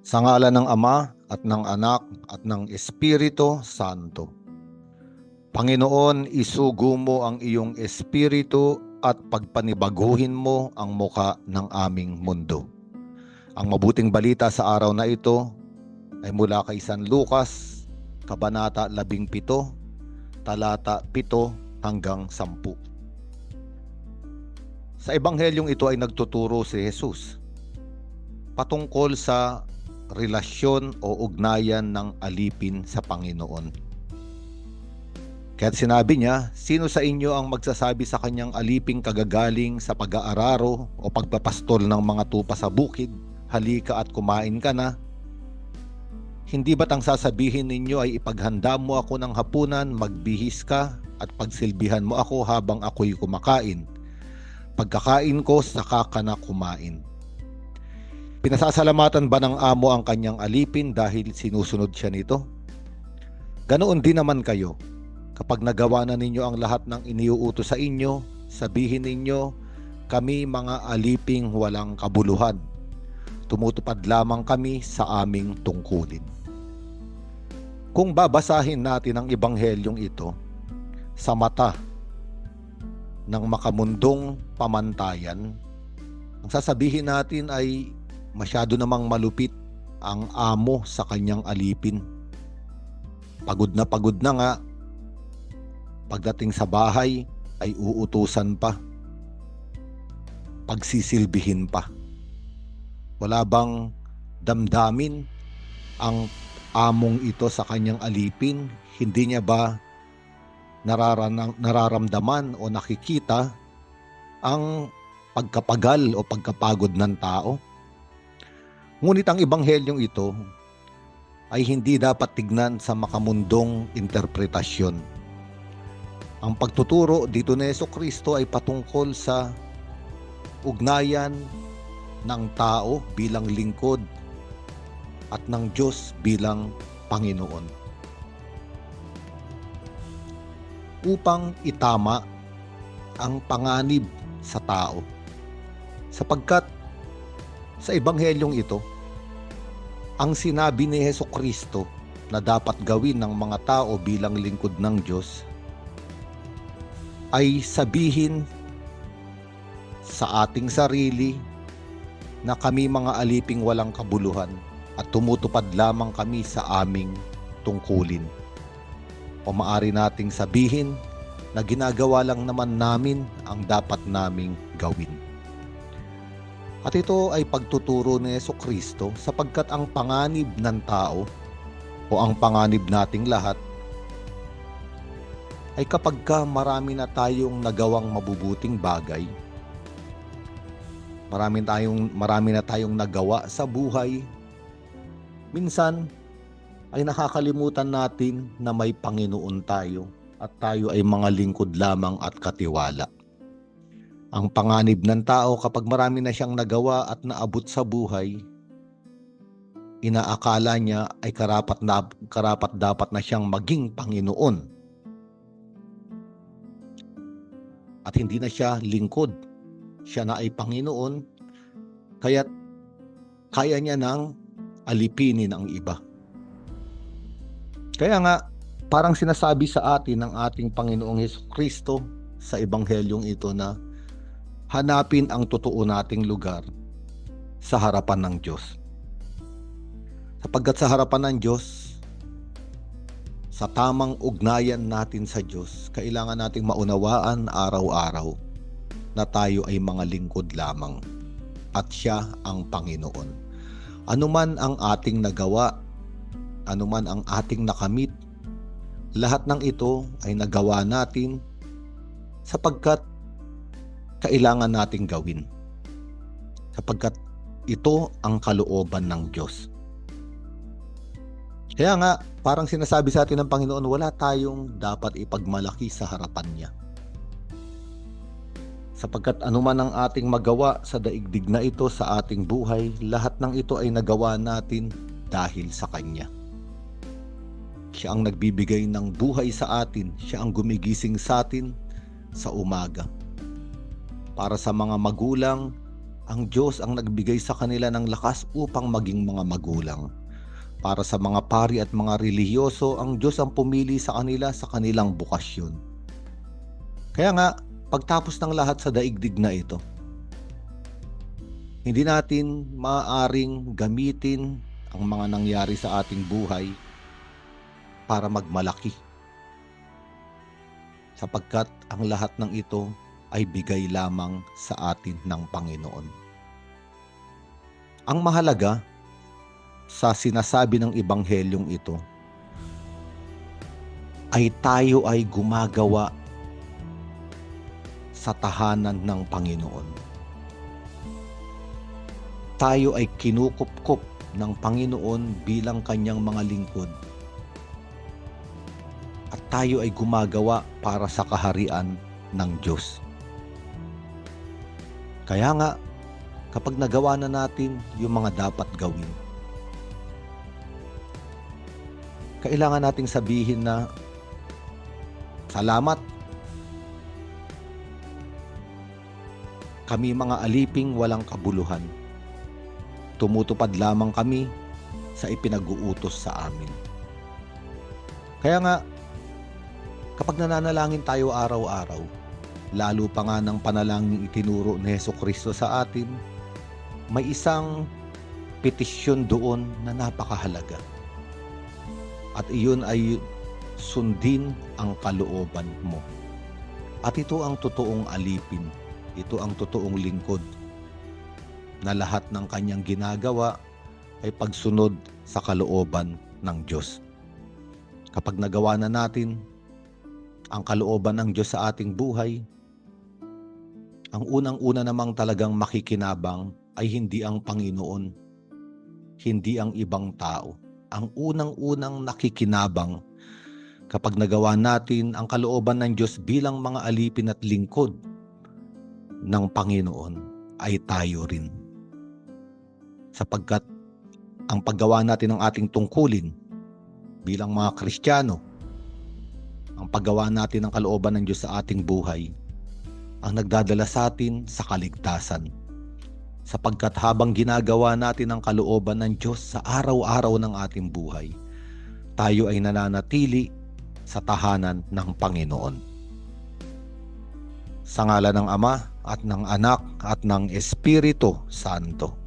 Sa ngala ng Ama at ng Anak at ng Espiritu Santo. Panginoon, isugo mo ang iyong espiritu at pagpanibaguhin mo ang muka ng aming mundo. Ang mabuting balita sa araw na ito ay mula kay San Lucas, Kabanata 17, talata 7 hanggang 10. Sa ebanghelyong ito ay nagtuturo si Jesus patungkol sa relasyon o ugnayan ng alipin sa Panginoon. Kaya sinabi niya, sino sa inyo ang magsasabi sa kanyang aliping kagagaling sa pag-aararo o pagpapastol ng mga tupa sa bukid, halika at kumain ka na? Hindi ba't ang sasabihin ninyo ay ipaghanda mo ako ng hapunan, magbihis ka, at pagsilbihan mo ako habang ako'y kumakain? Pagkakain ko, saka ka na kumain. Pinasasalamatan ba ng amo ang kanyang alipin dahil sinusunod siya nito? Ganoon din naman kayo. Kapag nagawa na ninyo ang lahat ng iniuuto sa inyo, sabihin ninyo, kami mga aliping walang kabuluhan. Tumutupad lamang kami sa aming tungkulin. Kung babasahin natin ang ibanghelyong ito sa mata ng makamundong pamantayan, ang sasabihin natin ay masyado namang malupit ang amo sa kanyang alipin. Pagod na pagod na nga, pagdating sa bahay ay uutusan pa. Pagsisilbihin pa. Wala bang damdamin ang among ito sa kanyang alipin? Hindi niya ba nararamdaman o nakikita ang pagkapagal o pagkapagod ng tao? Ngunit ang ibanghelyong ito ay hindi dapat tignan sa makamundong interpretasyon. Ang pagtuturo dito ni Yeso Kristo ay patungkol sa ugnayan ng tao bilang lingkod at ng Diyos bilang Panginoon. Upang itama ang panganib sa tao. Sapagkat sa ebanghelyong ito, ang sinabi ni Heso Kristo na dapat gawin ng mga tao bilang lingkod ng Diyos ay sabihin sa ating sarili na kami mga aliping walang kabuluhan at tumutupad lamang kami sa aming tungkulin. O maari nating sabihin na ginagawa lang naman namin ang dapat naming gawin. At ito ay pagtuturo ni Yeso Kristo sapagkat ang panganib ng tao o ang panganib nating lahat ay kapag ka marami na tayong nagawang mabubuting bagay, marami tayong marami na tayong nagawa sa buhay, minsan ay nakakalimutan natin na may Panginoon tayo at tayo ay mga lingkod lamang at katiwala. Ang panganib ng tao kapag marami na siyang nagawa at naabot sa buhay, inaakala niya ay karapat, na, karapat dapat na siyang maging Panginoon. At hindi na siya lingkod. Siya na ay Panginoon, kaya kaya niya nang alipinin ang iba. Kaya nga, parang sinasabi sa atin ng ating Panginoong Heso Kristo sa Ebanghelyong ito na hanapin ang totoo nating lugar sa harapan ng Diyos. Sapagkat sa harapan ng Diyos, sa tamang ugnayan natin sa Diyos, kailangan nating maunawaan araw-araw na tayo ay mga lingkod lamang at siya ang Panginoon. Anuman ang ating nagawa, anuman ang ating nakamit, lahat ng ito ay nagawa natin sapagkat kailangan nating gawin. Sapagkat ito ang kalooban ng Diyos. Kaya nga, parang sinasabi sa atin ng Panginoon, wala tayong dapat ipagmalaki sa harapan niya. Sapagkat anuman ang ating magawa sa daigdig na ito sa ating buhay, lahat ng ito ay nagawa natin dahil sa Kanya. Siya ang nagbibigay ng buhay sa atin, siya ang gumigising sa atin sa umaga. Para sa mga magulang ang Diyos ang nagbigay sa kanila ng lakas upang maging mga magulang. Para sa mga pari at mga relihiyoso, ang Diyos ang pumili sa kanila sa kanilang bukasyon. Kaya nga, pagtapos ng lahat sa daigdig na ito, hindi natin maaaring gamitin ang mga nangyari sa ating buhay para magmalaki. Sapagkat ang lahat ng ito ay bigay lamang sa atin ng Panginoon. Ang mahalaga sa sinasabi ng Ibanghelyong ito ay tayo ay gumagawa sa tahanan ng Panginoon. Tayo ay kinukupkop ng Panginoon bilang kanyang mga lingkod. At tayo ay gumagawa para sa kaharian ng Diyos. Kaya nga, kapag nagawa na natin yung mga dapat gawin, kailangan nating sabihin na salamat. Kami mga aliping walang kabuluhan. Tumutupad lamang kami sa ipinag-uutos sa amin. Kaya nga, kapag nananalangin tayo araw-araw, lalo pa nga ng panalangin itinuro ni Heso Kristo sa atin, may isang petisyon doon na napakahalaga. At iyon ay sundin ang kalooban mo. At ito ang totoong alipin, ito ang totoong lingkod na lahat ng kanyang ginagawa ay pagsunod sa kalooban ng Diyos. Kapag nagawa na natin ang kalooban ng Diyos sa ating buhay, ang unang-una namang talagang makikinabang ay hindi ang Panginoon, hindi ang ibang tao. Ang unang-unang nakikinabang kapag nagawa natin ang kalooban ng Diyos bilang mga alipin at lingkod ng Panginoon ay tayo rin. Sapagkat ang paggawa natin ng ating tungkulin bilang mga Kristiyano, ang paggawa natin ng kalooban ng Diyos sa ating buhay, ang nagdadala sa atin sa kaligtasan. Sapagkat habang ginagawa natin ang kalooban ng Diyos sa araw-araw ng ating buhay, tayo ay nananatili sa tahanan ng Panginoon. Sa ngala ng Ama at ng Anak at ng Espiritu Santo.